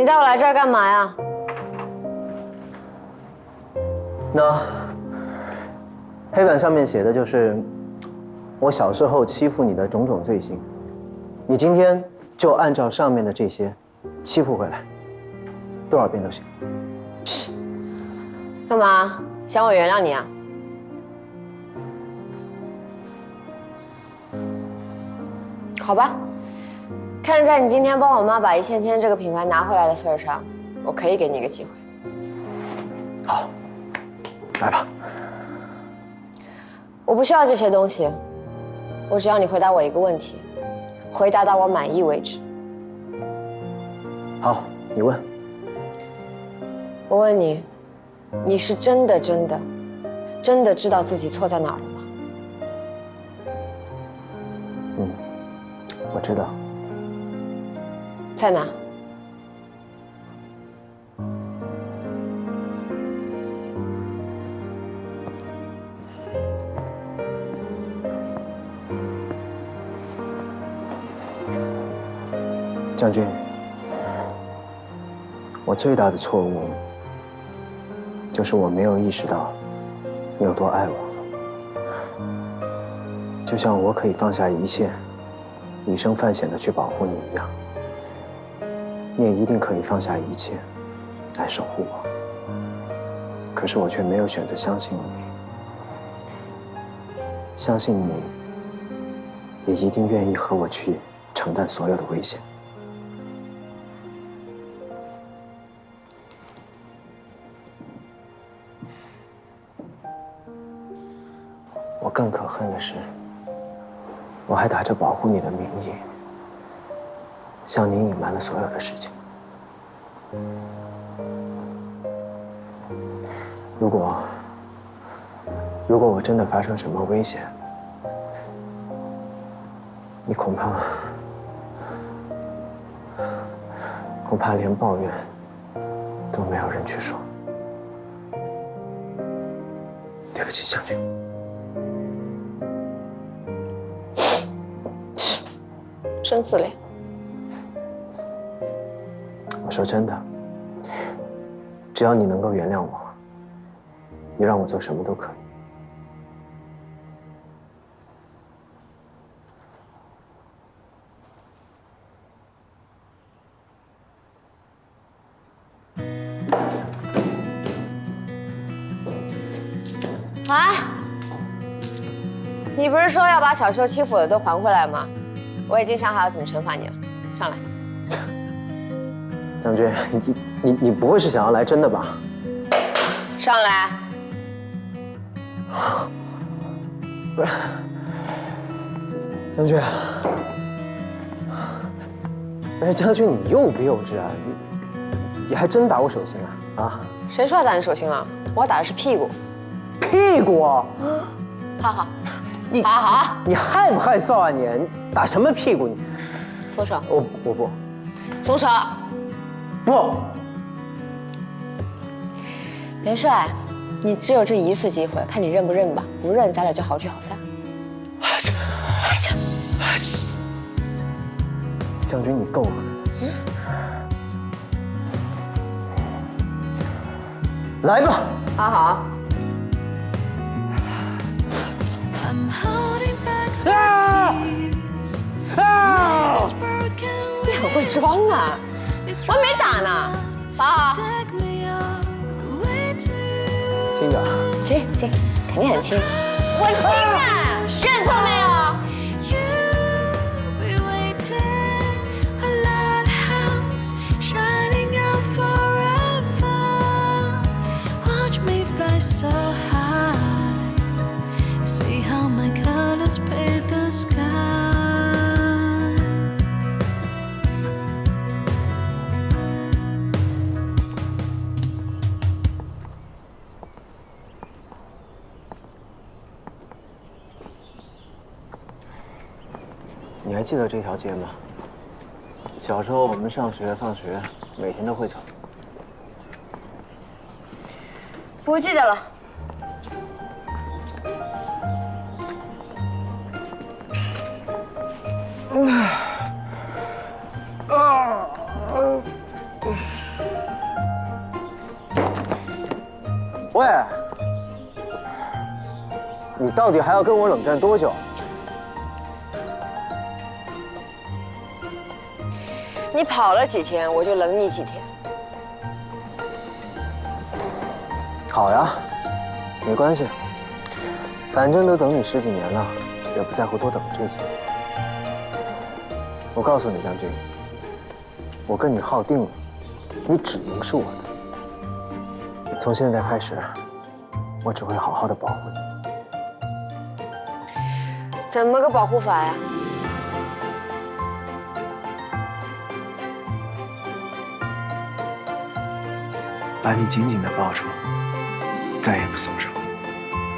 你带我来这儿干嘛呀？那黑板上面写的就是我小时候欺负你的种种罪行，你今天就按照上面的这些欺负回来，多少遍都行。干嘛？想我原谅你啊？好吧，看在你今天帮我妈把一线牵这个品牌拿回来的份上，我可以给你一个机会。好，来吧。我不需要这些东西，我只要你回答我一个问题，回答到我满意为止。好，你问。我问你，你是真的真的真的知道自己错在哪儿了吗？嗯，我知道。在哪？将军，我最大的错误就是我没有意识到你有多爱我。就像我可以放下一切，以身犯险的去保护你一样，你也一定可以放下一切来守护我。可是我却没有选择相信你，相信你也一定愿意和我去承担所有的危险。我更可恨的是，我还打着保护你的名义，向你隐瞒了所有的事情。如果，如果我真的发生什么危险，你恐怕，恐怕连抱怨都没有人去说。对不起，将军。生自恋。我说真的，只要你能够原谅我，你让我做什么都可以。啊！你不是说要把小时候欺负我的都还回来吗？我已经想好要怎么惩罚你了，上来。将军，你你你不会是想要来真的吧？上来。不是，将军，不是将军，你幼不幼稚啊？你你还真打我手心啊？啊？谁说要打你手心了？我打的是屁股。屁股？好好，你好好，你害不害臊啊你？你打什么屁股你？松手。我我不。松手。不。元帅，你只有这一次机会，看你认不认吧。不认，咱俩就好聚好散。将军，你够了。来吧。阿好。啊！啊！你很会装啊！我还没打呢。好。轻点。轻轻，肯定很轻。我轻啊！认错没有？你还记得这条街吗？小时候我们上学、放学，每天都会走。不记得了。喂。你到底还要跟我冷战多久？你跑了几天，我就冷你几天。好呀，没关系，反正都等你十几年了，也不在乎多等这些。我告诉你，将军，我跟你耗定了，你只能是我的。从现在开始，我只会好好的保护你。怎么个保护法呀？把你紧紧的抱住，再也不松手。